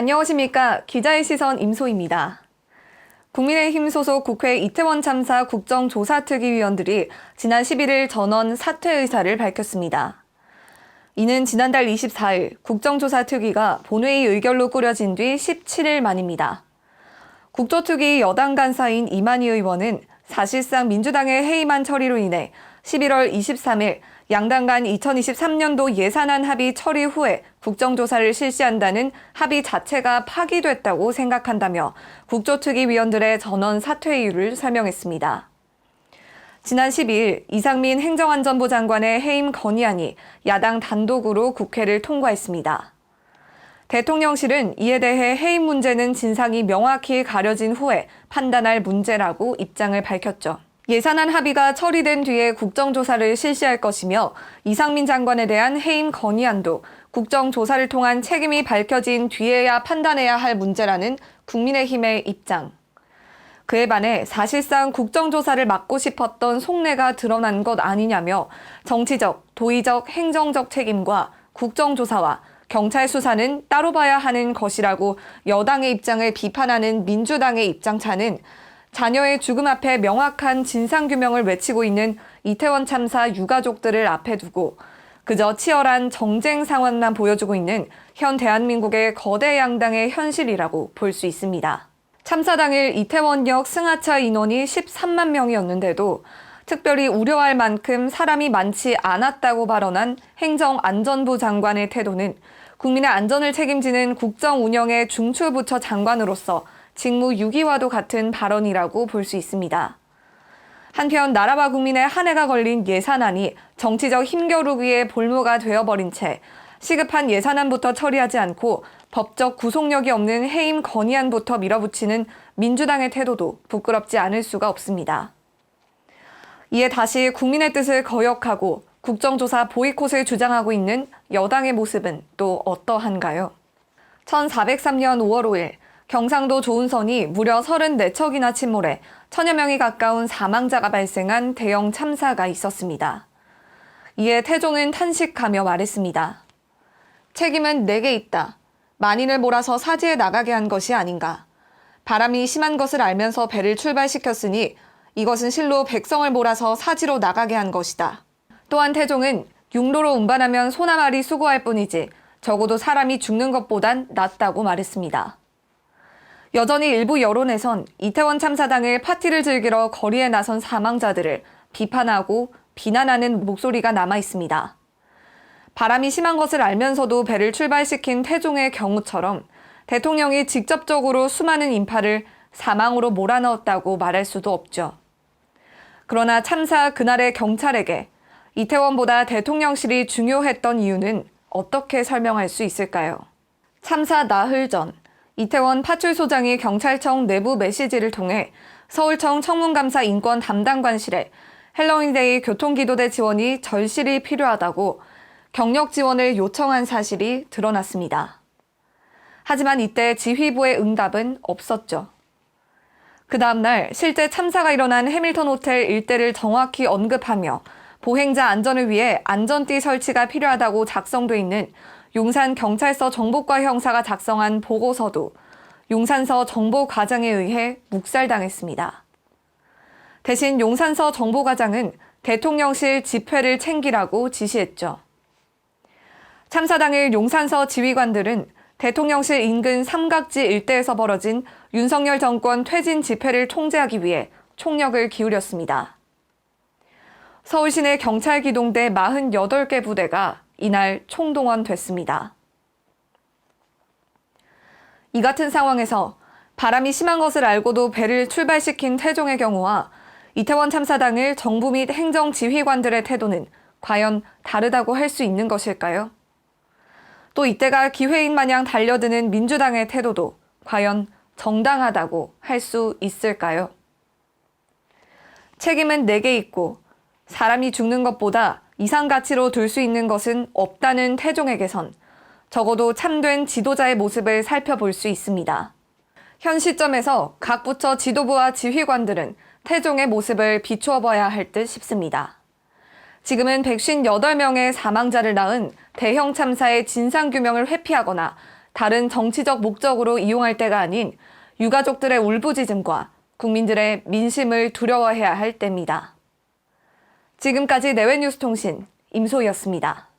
안녕하십니까. 기자의 시선 임소입니다. 국민의힘 소속 국회 이태원 참사 국정조사특위위원들이 지난 11일 전원 사퇴 의사를 밝혔습니다. 이는 지난달 24일 국정조사특위가 본회의 의결로 꾸려진 뒤 17일 만입니다. 국조특위 여당 간사인 이만희 의원은 사실상 민주당의 해임안 처리로 인해 11월 23일 양당 간 2023년도 예산안 합의 처리 후에 국정조사를 실시한다는 합의 자체가 파기됐다고 생각한다며 국조특위 위원들의 전원 사퇴 이유를 설명했습니다. 지난 12일 이상민 행정안전부 장관의 해임 건의안이 야당 단독으로 국회를 통과했습니다. 대통령실은 이에 대해 해임 문제는 진상이 명확히 가려진 후에 판단할 문제라고 입장을 밝혔죠. 예산안 합의가 처리된 뒤에 국정조사를 실시할 것이며 이상민 장관에 대한 해임 건의안도 국정조사를 통한 책임이 밝혀진 뒤에야 판단해야 할 문제라는 국민의힘의 입장. 그에 반해 사실상 국정조사를 막고 싶었던 속내가 드러난 것 아니냐며 정치적, 도의적, 행정적 책임과 국정조사와 경찰 수사는 따로 봐야 하는 것이라고 여당의 입장을 비판하는 민주당의 입장차는 자녀의 죽음 앞에 명확한 진상규명을 외치고 있는 이태원 참사 유가족들을 앞에 두고 그저 치열한 정쟁 상황만 보여주고 있는 현 대한민국의 거대 양당의 현실이라고 볼 수 있습니다. 참사 당일 이태원역 승하차 인원이 13만 명이었는데도 특별히 우려할 만큼 사람이 많지 않았다고 발언한 행정안전부 장관의 태도는 국민의 안전을 책임지는 국정 운영의 중추부처 장관으로서 직무 유기와도 같은 발언이라고 볼 수 있습니다. 한편 나라와 국민의 한 해가 걸린 예산안이 정치적 힘겨루기의 볼모가 되어버린 채 시급한 예산안부터 처리하지 않고 법적 구속력이 없는 해임 건의안부터 밀어붙이는 민주당의 태도도 부끄럽지 않을 수가 없습니다. 이에 다시 국민의 뜻을 거역하고 국정조사 보이콧을 주장하고 있는 여당의 모습은 또 어떠한가요? 1403년 5월 5일 경상도 조은선이 무려 34척이나 침몰해 천여 명이 가까운 사망자가 발생한 대형 참사가 있었습니다. 이에 태종은 탄식하며 말했습니다. 책임은 내게 있다. 만인을 몰아서 사지에 나가게 한 것이 아닌가. 바람이 심한 것을 알면서 배를 출발시켰으니 이것은 실로 백성을 몰아서 사지로 나가게 한 것이다. 또한 태종은 육로로 운반하면 소나 말이 수고할 뿐이지 적어도 사람이 죽는 것보단 낫다고 말했습니다. 여전히 일부 여론에선 이태원 참사 당일 파티를 즐기러 거리에 나선 사망자들을 비판하고 비난하는 목소리가 남아 있습니다. 바람이 심한 것을 알면서도 배를 출발시킨 태종의 경우처럼 대통령이 직접적으로 수많은 인파를 사망으로 몰아넣었다고 말할 수도 없죠. 그러나 참사 그날의 경찰에게 이태원보다 대통령실이 중요했던 이유는 어떻게 설명할 수 있을까요? 참사 나흘 전 이태원 파출소장이 경찰청 내부 메시지를 통해 서울청 청문감사 인권 담당관실에 헬로윈데이 교통기도대 지원이 절실히 필요하다고 경력 지원을 요청한 사실이 드러났습니다. 하지만 이때 지휘부의 응답은 없었죠. 그 다음날 실제 참사가 일어난 해밀턴 호텔 일대를 정확히 언급하며 보행자 안전을 위해 안전띠 설치가 필요하다고 작성돼 있는 용산 경찰서 정보과 형사가 작성한 보고서도 용산서 정보과장에 의해 묵살당했습니다. 대신 용산서 정보과장은 대통령실 집회를 챙기라고 지시했죠. 참사 당일 용산서 지휘관들은 대통령실 인근 삼각지 일대에서 벌어진 윤석열 정권 퇴진 집회를 통제하기 위해 총력을 기울였습니다. 서울시내 경찰 기동대 48개 부대가 이날 총동원됐습니다. 이 같은 상황에서 바람이 심한 것을 알고도 배를 출발시킨 태종의 경우와 이태원 참사 당일 정부 및 행정 지휘관들의 태도는 과연 다르다고 할 수 있는 것일까요? 또 이때가 기회인 마냥 달려드는 민주당의 태도도 과연 정당하다고 할 수 있을까요? 책임은 내게 있고 사람이 죽는 것보다 이상 가치로 둘 수 있는 것은 없다는 태종에게선 적어도 참된 지도자의 모습을 살펴볼 수 있습니다. 현 시점에서 각 부처 지도부와 지휘관들은 태종의 모습을 비추어 봐야 할 듯 싶습니다. 지금은 158명의 사망자를 낳은 대형 참사의 진상규명을 회피하거나 다른 정치적 목적으로 이용할 때가 아닌 유가족들의 울부짖음과 국민들의 민심을 두려워해야 할 때입니다. 지금까지 내외뉴스통신 임소희였습니다.